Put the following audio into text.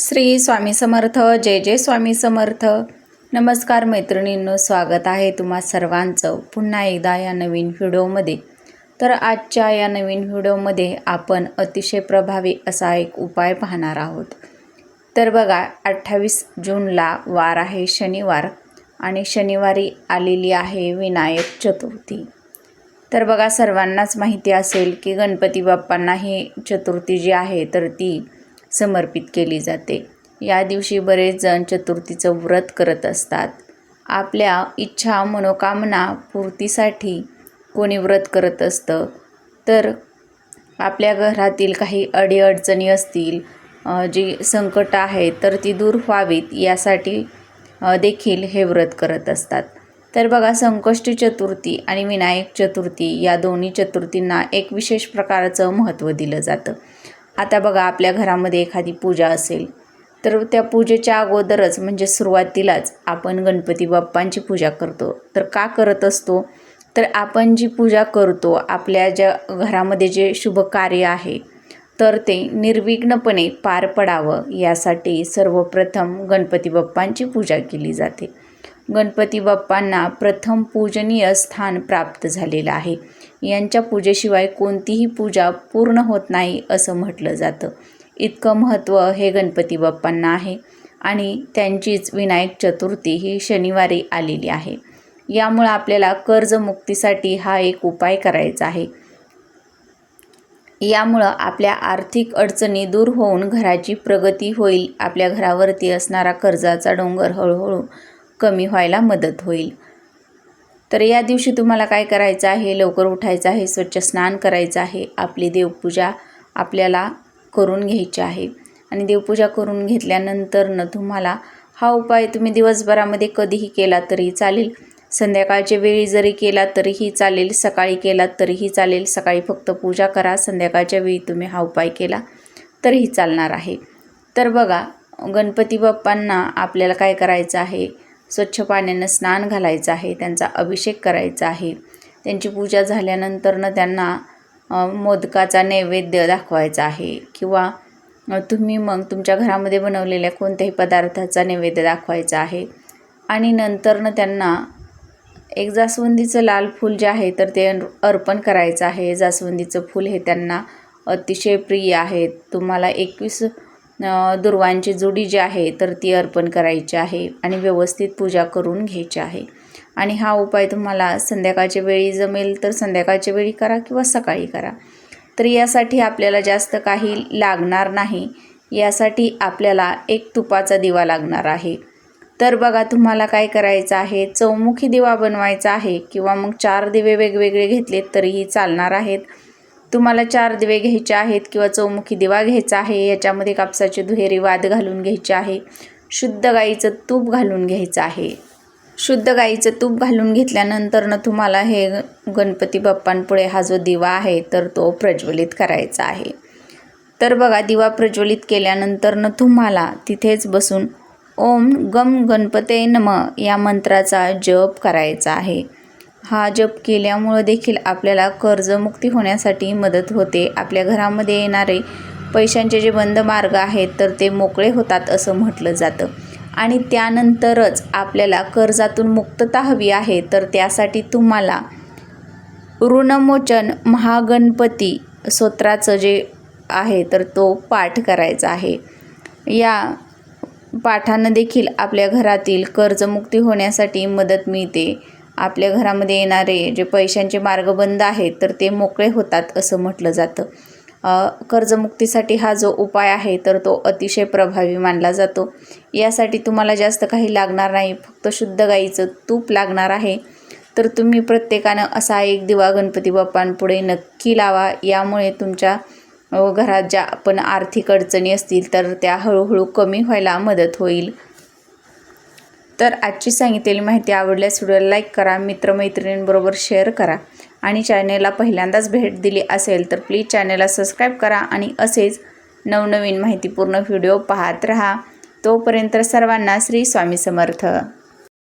श्री स्वामी समर्थ जय जय स्वामी समर्थ. नमस्कार मैत्रिणींनो स्वागत आहे तुम्हा सर्वांचं पुन्हा एकदा या नवीन व्हिडिओमध्ये. तर आजच्या या नवीन व्हिडिओमध्ये आपण अतिशय प्रभावी असा एक उपाय पाहणार आहोत. तर बघा अठ्ठावीस जूनला वार आहे शनिवार आणि शनिवारी आलेली आहे विनायक चतुर्थी. तर बघा सर्वांनाच माहिती असेल की गणपती बाप्पांना ही चतुर्थी जी आहे तर ती समर्पित केली जाते. या दिवशी बरेच जण चतुर्थीचं व्रत करत असतात. आपल्या इच्छा मनोकामना पूर्तीसाठी कोणी व्रत करत असतं. तर आपल्या घरातील काही अडीअडचणी असतील जी संकट आहेत तर ती दूर व्हावीत यासाठी देखील हे व्रत करत असतात. तर बघा संकष्टी चतुर्थी आणि विनायक चतुर्थी या दोन्ही चतुर्थींना एक विशेष प्रकारचं महत्त्व दिलं जातं. आता बघा आपल्या घरामध्ये एखादी पूजा असेल तर त्या पूजेच्या अगोदरच म्हणजे सुरुवातीलाच आपण गणपती बाप्पांची पूजा करतो. तर का करत असतो? तर आपण जी पूजा करतो आपल्या ज्या घरामध्ये जे शुभ कार्य आहे तर ते निर्विघ्नपणे पार पडावं यासाठी सर्वप्रथम गणपती बाप्पांची पूजा केली जाते. गणपती बाप्पांना प्रथम पूजनीय स्थान प्राप्त झालेलं आहे. यांच्या पूजेशिवाय कोणतीही पूजा पूर्ण होत नाही असं म्हटलं जातं. इतकं महत्त्व हे गणपती बाप्पांना आहे आणि त्यांचीच विनायक चतुर्थी ही शनिवारी आलेली आहे. यामुळं आपल्याला कर्जमुक्तीसाठी हा एक उपाय करायचा आहे. यामुळं आपल्या आर्थिक अडचणी दूर होऊन घराची प्रगती होईल आपल्या घरावरती असणारा कर्जाचा डोंगर हळूहळू कमी व्हायला मदत होईल. तर या दिवशी तुम्हाला काय करायचं आहे? लवकर उठायचं आहे स्वच्छ स्नान करायचं आहे. आपली देवपूजा आपल्याला करून घ्यायची आहे. आणि देवपूजा करून घेतल्यानंतरनं तुम्हाला हा उपाय तुम्ही दिवसभरामध्ये कधीही केला तरी चालेल. संध्याकाळच्या वेळी जरी केला तरीही चालेल. सकाळी केला तरीही चालेल. सकाळी फक्त पूजा करा. संध्याकाळच्या वेळी तुम्ही हा उपाय केला तरीही चालणार आहे. तर बघा गणपती बाप्पांना आपल्याला काय करायचं आहे? स्वच्छ पाण्यानं स्नान घालायचं आहे त्यांचा अभिषेक करायचा आहे. त्यांची पूजा झाल्यानंतरनं त्यांना मोदकाचा नैवेद्य दाखवायचा आहे. किंवा तुम्ही मग तुमच्या घरामध्ये बनवलेल्या कोणत्याही पदार्थाचा नैवेद्य दाखवायचा आहे. आणि नंतरनं त्यांना एक जास्वंदीचं लाल फूल जे आहे तर ते अर्पण करायचं आहे. जास्वंदीचं फूल हे त्यांना अतिशय प्रिय आहे. तुम्हाला एकवीस दुर्वांची जोडी जी आहे तर ती अर्पण करायची आहे आणि व्यवस्थित पूजा करून घ्यायची आहे. आणि हा उपाय तुम्हाला संध्याकाळच्या वेळी जमेल तर संध्याकाळच्या वेळी करा किंवा सकाळी करा. तर यासाठी आपल्याला जास्त काही लागणार नाही. यासाठी आपल्याला एक तुपाचा दिवा लागणार आहे. तर बघा तुम्हाला काय करायचं आहे? चौमुखी दिवा बनवायचा आहे किंवा मग चार दिवे वेगवेगळे घेतलेत तरीही चालणार आहेत. तुम्हाला चार दिवे घ्यायचे आहेत किंवा चौमुखी दिवा घ्यायचा आहे याच्यामध्ये कापसाचे दुहेरी वाद घालून घ्यायचे आहे शुद्ध गाईचं तूप घालून घ्यायचं आहे. शुद्ध गाईचं तूप घालून घेतल्यानंतरनं तुम्हाला हे गणपती बाप्पांपुढे हा जो दिवा आहे तर तो प्रज्वलित करायचा आहे. तर बघा दिवा प्रज्वलित केल्यानंतरनं तुम्हाला तिथेच बसून ओम गम गणपते नम या मंत्राचा जप करायचा आहे. हा जप केल्यामुळं देखील आपल्याला कर्जमुक्ती होण्यासाठी मदत होते. आपल्या घरामध्ये येणारे पैशांचे जे बंद मार्ग आहेत तर ते मोकळे होतात असं म्हटलं जातं. आणि त्यानंतरच आपल्याला कर्जातून मुक्तता हवी आहे तर त्यासाठी तुम्हाला ऋणमोचन महागणपती स्तोत्राचं जे आहे तर तो पाठ करायचा आहे. या पाठानं देखील आपल्या घरातील कर्जमुक्ती होण्यासाठी मदत मिळते. आपल्या घरामध्ये येणारे जे पैशांचे मार्ग बंद आहेत तर ते मोकळे होतात असं म्हटलं जातं. कर्जमुक्तीसाठी हा जो उपाय आहे तर तो अतिशय प्रभावी मानला जातो. यासाठी तुम्हाला जास्त काही लागणार नाही फक्त शुद्ध गाईचं तूप लागणार आहे. तर तुम्ही प्रत्येकानं असा एक दिवा गणपती बाप्पांपुढे नक्की लावा. यामुळे तुमच्या घरात ज्या पण आर्थिक अडचणी असतील तर त्या हळूहळू कमी व्हायला मदत होईल. तर आजची सांगितलेली माहिती आवडल्यास व्हिडिओला लाईक करा मित्रमैत्रिणींबरोबर शेअर करा आणि चॅनेलला पहिल्यांदाच भेट दिली असेल तर प्लीज चॅनेलला सबस्क्राईब करा आणि असेच नवनवीन माहितीपूर्ण व्हिडिओ पाहत राहा. तोपर्यंत सर्वांना श्री स्वामी समर्थ.